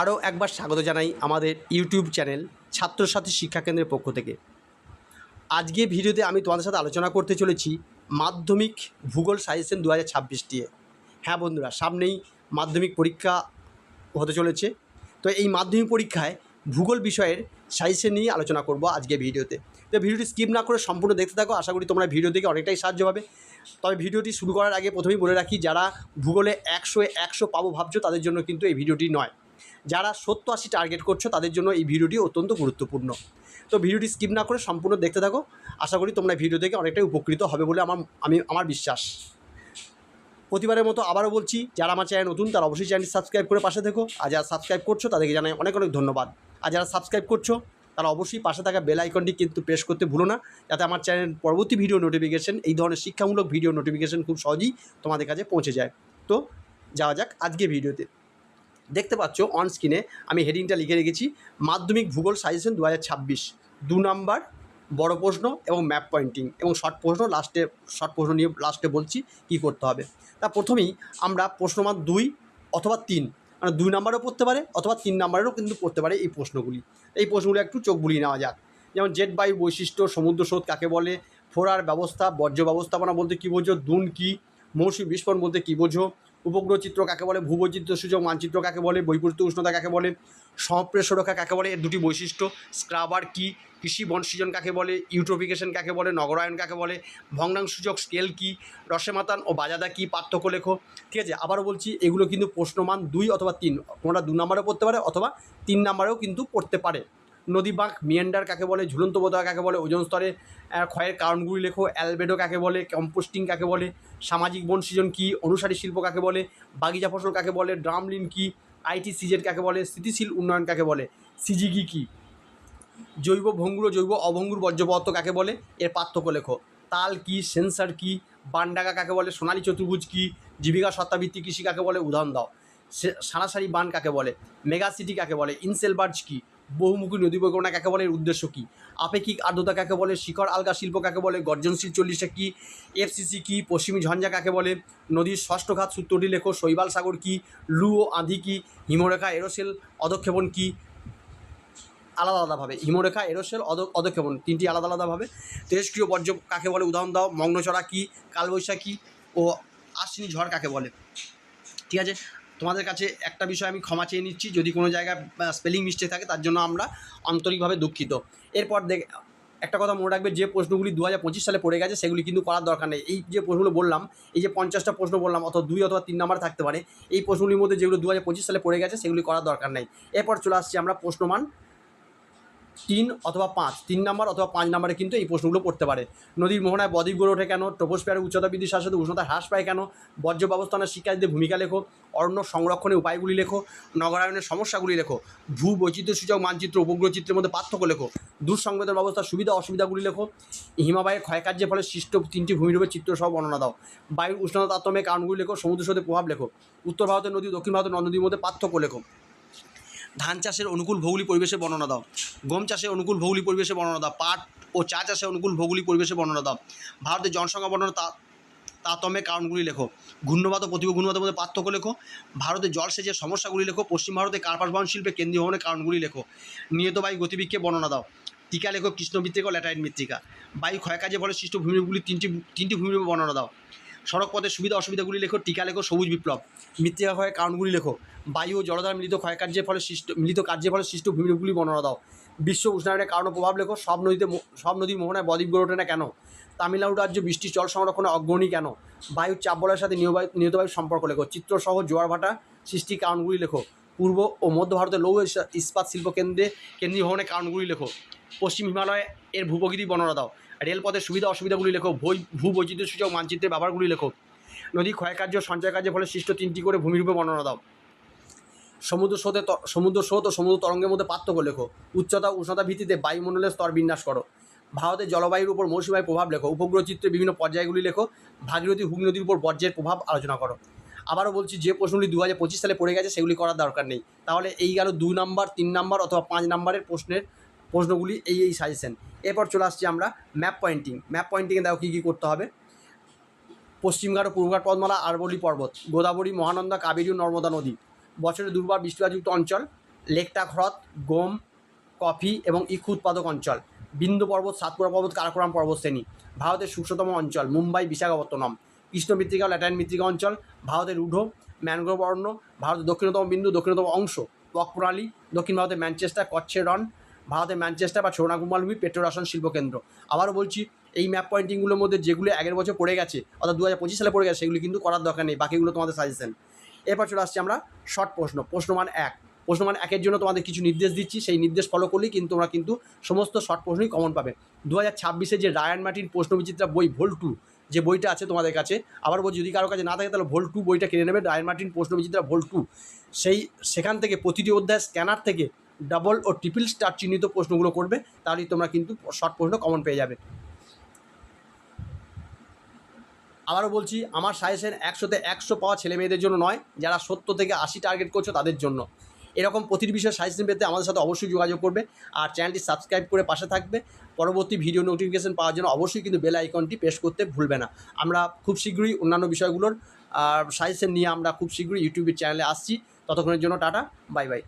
আরও একবার স্বাগত জানাই আমাদের ইউটিউব চ্যানেল ছাত্রসাথী শিক্ষা কেন্দ্রের পক্ষ থেকে। আজকে ভিডিওতে আমি তোমাদের সাথে আলোচনা করতে চলেছি মাধ্যমিক ভূগোল সাজেশন দু হাজার ছাব্বিশ দিয়ে হ্যাঁ বন্ধুরা, সামনেই মাধ্যমিক পরীক্ষা হতে চলেছে। তো এই মাধ্যমিক পরীক্ষায় ভূগোল বিষয়ের সাজেশন নিয়ে আলোচনা করব আজকে ভিডিওতে। তো ভিডিওটি স্কিপ না করে সম্পূর্ণ দেখতে থাকো, আশা করি তোমরা ভিডিও দেখে অনেকটাই সাহায্য হবে তবে ভিডিওটি শুরু করার আগে প্রথমেই বলে রাখি, যারা ভূগোলে একশো একশো পাবো ভাবছ, তাদের জন্য কিন্তু এই ভিডিওটি নয়। যারা সত্তর আশি টার্গেট করছ, তাদের জন্য এই ভিডিওটি অত্যন্ত গুরুত্বপূর্ণ। তো ভিডিওটি স্কিপ না করে সম্পূর্ণ দেখতে থাকো। আশা করি তোমরা ভিডিও থেকে অনেকটাই উপকৃত হবে বলে আমার, আমি, আমার বিশ্বাস। প্রতিবারের মতো আবারও বলছি, যারা আমার চ্যানেল নতুন, তারা অবশ্যই চ্যানেলটি সাবস্ক্রাইব করে পাশে থেকো। আর যারা সাবস্ক্রাইব করছ, তাদেরকে জানাই অনেক অনেক ধন্যবাদ। আর যারা সাবস্ক্রাইব করছ, তারা অবশ্যই পাশে থাকা বেল আইকনটি কিন্তু প্রেস করতে ভুলো না, যাতে আমার চ্যানেল পরবর্তী ভিডিও নোটিফিকেশন এই ধরনের শিক্ষামূলক ভিডিও নোটিফিকেশন খুব সহজেই তোমাদের কাছে পৌঁছে যায়। তো যাওয়া যাক আজকে ভিডিওতে দেখতে পাচ্ছ অন স্ক্রিনে আমি হেডিংটা লিখে রেখেছি, মাধ্যমিক ভূগোল সাজেশন দু দু নাম্বার বড় প্রশ্ন এবং ম্যাপ পয়েন্টিং এবং শর্ট প্রশ্ন লাস্টে শর্ট প্রশ্ন নিয়ে লাস্টে বলছি কী করতে হবে। তা প্রথমেই আমরা প্রশ্ন প্রশ্নমান দুই অথবা তিন মানে দুই নাম্বারও পড়তে পারে অথবা তিন নাম্বারেরও কিন্তু পড়তে পারে এই প্রশ্নগুলি। এই প্রশ্নগুলো একটু চোখ বুলিয়ে নেওয়া যাক। যেমন জেট বায়ুর বৈশিষ্ট্য, সমুদ্র স্রোত কাকে বলে, ফোরার ব্যবস্থা, বর্জ্য ব্যবস্থাপনা বলতে কী বোঝো, দুন কী, মৌসুমী বিস্ফোরণ বলতে কী বোঝো উপগ্রহ চিত্র কাকে বলে ভূবৈচিত্র সূচক মানচিত্র কাকে বলে বৈপরীত্য উষ্ণতা কাকে বলে সম্প্রেষরকা কাকে বলে, এর দুটি বৈশিষ্ট্য, স্ক্রাবার কি, কৃষি বন সৃজন কাকে বলে, ইউট্রোফিকেশন কাকে বলে, নগরায়ন কাকে বলে ভগ্নাংশসূচক স্কেল কি, রসেমাতান ও বাজাদা কি, পার্থক্য লেখো, ঠিক আছে? আবারও বলছি, এগুলো কিন্তু প্রশ্নমান দুই অথবা তিন তোমরা দু নম্বরেও পড়তে পারে অথবা তিন নম্বরেও কিন্তু পড়তে পারে। নদী বাঁক মিয়ান্ডার কাকে বলে ঝুলন্ত বোধা কাকে বলে ওজন স্তরে ক্ষয়ের কারণগুলি লেখো অ্যালবেডো কাকে বলে কম্পোস্টিং কাকে বলে সামাজিক বন সৃজন কী অনুসারী শিল্প কাকে বলে বাগিচা ফসল কাকে বলে ড্রামলিন কী আইটি সিজেড কাকে বলে স্থিতিশীল উন্নয়ন কাকে বলে সিজিগি কী জৈব ভঙ্গুর জৈব অভঙ্গুর বর্জ্য পদার্থ কাকে বলে এর পার্থক্য লেখো তাল কি সেন্সার কি বানডাকা কাকে বলে সোনালী চতুর্ভুজ কি জীবিকা সত্তাভিত্তিক কৃষি কাকে বলে উদাহরণ দাও সারাসারি বান কাকে বলে মেগা সিটি কাকে বলে ইনসেলবার্জ কি বহুমুখী নদী পরিকল্পনা কাকে বলে উদ্দেশ্য কী? আপেক্ষিক আর্দ্রতা কাকে বলে শিখর আলগা শিল্প কাকে বলে, গর্জনশীল চল্লিশটা কী, এফসিসি কী, পশ্চিমী ঝঞ্ঝা কাকে বলে, নদীর ষষ্ঠ ঘাত সূত্রটি লেখো, শৈবাল সাগর কী, লু ও আঁধি কী, হিমরেখা এরোসেল অধক্ষেপণ কী, আলাদা আলাদাভাবে, হিমরেখা এরোসেল অধক্ষেপণ, তিনটি আলাদা আলাদাভাবে তেজস্ক্রিয় বর্জ্য কাকে বলে, উদাহরণ দাও, মগ্নচড়া কী, কালবৈশাখী ও আশ্বিনী ঝড় কাকে বলে, ঠিক আছে? তোমাদের কাছে একটা বিষয় আমি ক্ষমা চেয়ে নিচ্ছি, যদি কোনো জায়গায় স্পেলিং মিস্টেক থাকে, তার জন্য আমরা আন্তরিকভাবে দুঃখিত। এরপর দেখ, একটা কথা মনে রাখবে, যে প্রশ্নগুলি দু হাজার পঁচিশ সালে পড়ে গেছে, সেগুলি কিন্তু করার দরকার নেই। এই যে প্রশ্নগুলো বললাম, এই যে পঞ্চাশটা প্রশ্ন বললাম, অথবা দুই অথবা তিন নাম্বার থাকতে পারে, এই প্রশ্নগুলির মধ্যে যেগুলো দু হাজার পঁচিশ সালে পড়ে গেছে, সেগুলি করার দরকার নেই। এরপর চলে আসছি আমরা প্রশ্নমান তিন অথবা পাঁচ, তিন নাম্বার অথবা পাঁচ নাম্বারে কিন্তু এই প্রশ্নগুলো পড়তে পারে। নদীর মোহনায় বদ্বীপ গড়ে ওঠে কেন? ট্রপোস্ফিয়ারের উচ্চতা বৃদ্ধির সাথে উষ্ণতা হ্রাস পায় কেন? বর্জ্য ব্যবস্থাপনার শিক্ষার্থীদের ভূমিকা লেখো, অরণ্য সংরক্ষণের উপায়গুলি লেখো, নগরায়নের সমস্যাগুলি লেখো ভূ বৈচিত্র্য সূচক মানচিত্র উপগ্রহ চিত্রের মধ্যে পার্থক্য লেখো দূর সংবেদন ব্যবস্থার সুবিধা অসুবিধাগুলি লেখো, হিমাবাহের ক্ষয়কার্যের ফলে সৃষ্ট তিনটি ভূমিরূপের চিত্র সহ বর্ণনা দাও। বায়ুর উষ্ণতা তারতম্যের কারণগুলি লেখো, সমুদ্র প্রভাব লেখো, উত্তর ভারতের নদী, দক্ষিণ ভারতের নদীর মধ্যে পার্থক্য লেখো। ধান চাষের অনুকূল ভৌগোলিক পরিবেশে বর্ণনা দাও। গম চাষের অনুকূল ভৌগোলিক পরিবেশে বর্ণনা দাও। পাট ও চা চাষের অনুকূল ভৌগোলিক পরিবেশে বর্ণনা দাও। ভারতের জনসংখ্যা বর্ণনা তা তারতম্যের কারণগুলি লেখো। ঘূর্ণবাদ ও প্রতিকূল ঘূর্ণবাদের মধ্যে পার্থক্য লেখো। ভারতের জলসেচের সমস্যাগুলি লেখো। পশ্চিম ভারতে কার্পাস বহন শিল্পে কেন্দ্রীয় ভবনের কারণগুলি লেখো। নিয়ত বায়ু গতিবিক্ষেপ বর্ণনা দাও। টিকা লেখো কৃষ্ণবৃত্তিকা ও ল্যাটাইন মৃত্তিকা। বায়ু ক্ষয়কাজের ফলে সৃষ্ট ভূমিগুলি তিনটি তিনটি ভূমিরূপে বর্ণনা দাও। সড়ক পথের সুবিধা অসুবিধাগুলি লেখো, টিকা লেখো, সবুজ বিপ্লব। মৃত্তিকা ক্ষয়ের কারণগুলি লেখো। বায়ু ও জলধার মিলিত ক্ষয়কার্যের ফলে সৃষ্ট মিলিত কার্যের ফলে সৃষ্ট ভূমিরূপগুলি বর্ণনা দাও। বিশ্ব উষ্ণায়নের কারণ প্রভাব লেখো, সব নদীতে সব নদীর মোহনায় বদ্বীপ গড়ে ওঠে না কেন? তামিলনাড়ু রাজ্য বৃষ্টির জল সংরক্ষণে অগ্রণী কেন? বায়ুর চাপ বলয়ের সাথে নিয়বায়ু নিয়ত সম্পর্ক লেখো। চিত্রসহ জোয়ার ভাটা সৃষ্টির কারণগুলি লেখো। পূর্ব ও মধ্য ভারতের লৌহ ইস্পাত শিল্প কেন্দ্রে কেন্দ্রীয় ভবনের কারণগুলি লেখো। পশ্চিম হিমালয়ে এর ভূপ্রকৃতি বর্ণনা দাও। রেলপথের সুবিধা অসুবিধাগুলি লেখো ভূ ভূ বৈচিত্র্য সূচক মানচিত্রের ব্যবহারগুলি লেখো। নদী, ক্ষয়কার্য সঞ্চয় কার্যের ফলে সৃষ্ট তিনটি করে ভূমিরূপে বর্ণনা দাও। সমুদ্র স্রোতে সমুদ্র স্রোত ও সমুদ্র তরঙ্গের মধ্যে পার্থক্য লেখো। উচ্চতা, উষ্ণতা ভিত্তিতে বায়ুমণ্ডলের স্তর বিন্যাস করো। ভারতের জলবায়ুর উপর মৌসুমায় প্রভাব লেখো। উপগ্রহ চিত্রে বিভিন্ন পর্যায়গুলি লেখো। ভাগীরথী হুগলি নদীর উপর বর্জ্যের প্রভাব আলোচনা করো। আবারও বলছি, যে প্রশ্নগুলি দু হাজার পঁচিশ সালে পড়ে গেছে সেগুলি করার দরকার নেই। তাহলে এই গেল দুই নাম্বার, তিন নাম্বার অথবা পাঁচ নাম্বারের প্রশ্নের প্রশ্নগুলি এই এই সাজেশন এরপর চলে আসছি আমরা ম্যাপ পয়েন্টিং ম্যাপ পয়েন্টিংয়ে দেখো কী কী করতে হবে। পশ্চিমঘাট ও পূর্বঘাট পর্বতমালা আরবলি পর্বত, গোদাবরী, মহানন্দা, কাবেরী ও নর্মদা নদী। বছরে দুর্বার বৃষ্টিপাতযুক্ত অঞ্চল লেকটা হ্রদ গোম, কফি এবং ইক্ষু উৎপাদক অঞ্চল। বিন্দু পর্বত, সাতপুরা পর্বত, কারাকোরাম পর্বতশ্রেণী। ভারতের শুষ্কতম অঞ্চল, মুম্বাই, বিশাখাপত্তনম। কৃষ্ণ মৃত্তিকা ও ল্যাটাইন মৃত্তিকা অঞ্চল, ভারতের রুঢ়, ম্যানগ্রোভ অরণ্য ভারতের দক্ষিণতম বিন্দু, দক্ষিণতম অংশ পক প্রণালী দক্ষিণ ভারতের ম্যানচেস্টার কচ্ছের রন ভারতের ম্যানচেস্টার বা ছোড়নাকুমালভূমি পেট্রোরাসন শিল্পকেন্দ্র আবারও বলছি, এই ম্যাপ পয়েন্টিংগুলোর মধ্যে যেগুলো আগের বছর পড়ে গেছে, অর্থাৎ দু হাজার পঁচিশ সালে পড়ে গেছে, সেগুলি কিন্তু করার দরকার নেই, বাকিগুলো তোমাদের সাজেশন এরপর চলে আসছি আমরা শর্ট প্রশ্ন প্রশ্নমান এক। প্রশ্নমান একের জন্য তোমাদের কিছু নির্দেশ দিচ্ছি, সেই নির্দেশ ফলো করলেই কিন্তু তোমরা কিন্তু সমস্ত শর্ট প্রশ্নই কমন পাবে। দু হাজার ছাব্বিশে যে রায়ান মার্টিন প্রশ্নবিচিত্রা বই ভোল টু, যে বইটা আছে তোমাদের কাছে, আবার বলছি যদি কারও কাছে না থাকে তাহলে ভোল টু বইটা কিনে নেবে, রায়ান মার্টিন প্রশ্নবিচিত্রা ভোল টু। সেই, সেখান থেকে প্রতিটি অধ্যায় স্ক্যানার থেকে ডাবল ও ট্রিপল স্টার চিহ্নিত প্রশ্নগুলো করবে তাহলেই তোমরা কিন্তু শর্ট প্রশ্ন কমন পেয়ে যাবে। আবারও বলছি, আমার সাজেশন একশোতে একশো পাওয়া ছেলে মেয়েদের জন্য নয়, যারা সত্তর থেকে আশি টার্গেট করছ তাদের জন্য। এরকম প্রতিটি বিষয়ে সাজেশন পেতে আমাদের সাথে অবশ্যই যোগাযোগ করবে আর চ্যানেলটি সাবস্ক্রাইব করে পাশে থাকবে। পরবর্তী ভিডিও নোটিফিকেশন পাওয়ার জন্য অবশ্যই কিন্তু বেল আইকনটি প্রেস করতে ভুলবে না। আমরা খুব শীঘ্রই অন্যান্য বিষয়গুলোর সাজেশন নিয়ে আমরা খুব শীঘ্রই ইউটিউবের চ্যানেলে আসছি। ততক্ষণের জন্য টাটা বাই বাই